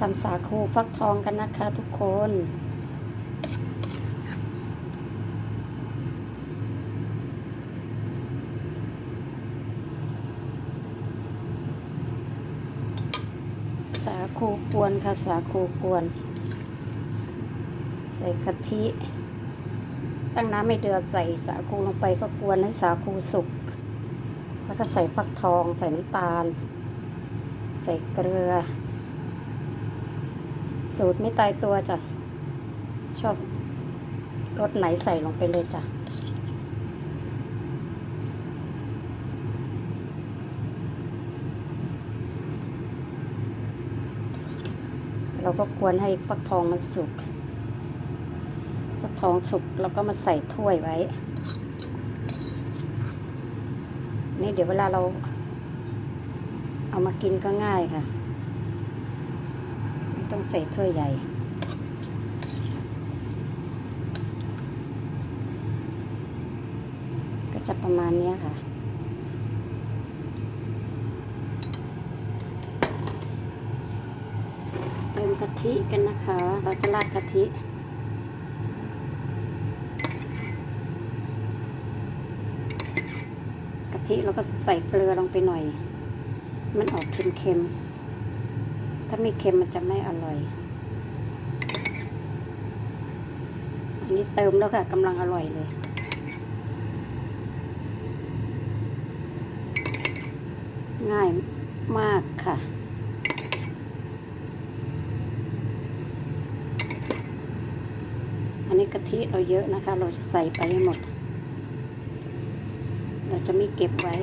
ทำสาคูฟักทองกันนะคะทุกคน สาคูกวนค่ะสาคูกวน ใส่กะทิ ตั้งน้ำไม่เดือดใส่สาคูลงไปก็กวนให้สาคูสุก แล้วก็ใส่ฟักทองใส่น้ำตาล ใส่เกลือ สูตรไม่ตายตัวจ้ะ ชอบรสไหนใส่ลงไปเลยจ้ะเราก็กวนให้ฟักทองมันสุก ฟักทองสุกเราก็มาใส่ถ้วยไว้ นี่เดี๋ยวเวลาเราเอามากินก็ง่ายค่ะ ต้องใส่ถ้วยใหญ่ก็จะประมาณนี้ค่ะ เติมกะทิกันนะคะ เราจะราดกะทิกะทิเราก็ใส่เกลือลงไปหน่อย มันออกเค็มๆ ถ้าไม่เค็มมันจะไม่อร่อย อันนี้เติมแล้วค่ะกำลังอร่อยเลย ง่ายมากค่ะอันนี้กะทิเราเยอะนะคะ เราจะใส่ไปให้หมด เราจะไม่เก็บไว้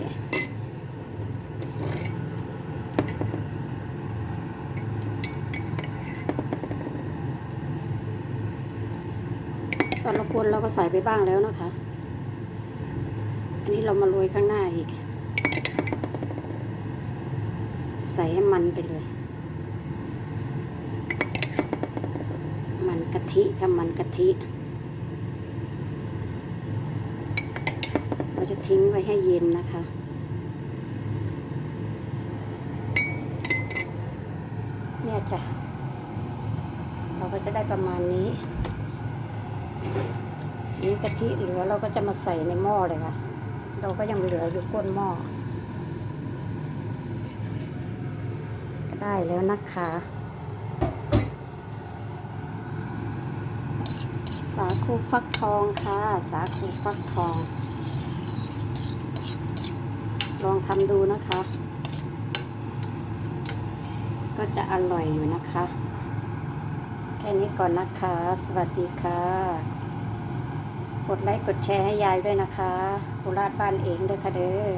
อนเรากวนเราก็ใส่ไปบ้างแล้วนะคะ อันนี้เรามาโรยข้างหน้าอีก ใส่ให้มันไปเลย มันกะทิค่ะมันกะทิ เราจะทิ้งไว้ให้เย็นนะคะเนี่ยจ้ะเราก็จะได้ประมาณนี้ นี้กะทิเหลือเราก็จะมาใส่ในหม้อเลยค่ะ เราก็ยังเหลืออยู่ก้นหม้อได้แล้วนะคะ สาคูฟักทองค่ะ สาคูฟักทอง ลองทำดูนะคะ ก็จะอร่อยอยู่นะคะ ค่นี้ก่อนนะคะ สวัสดีค่ะ กดไลค์กดแชร์ให้ยายด้วยนะคะโคราชบ้านเองด้วยค่ะเด้อ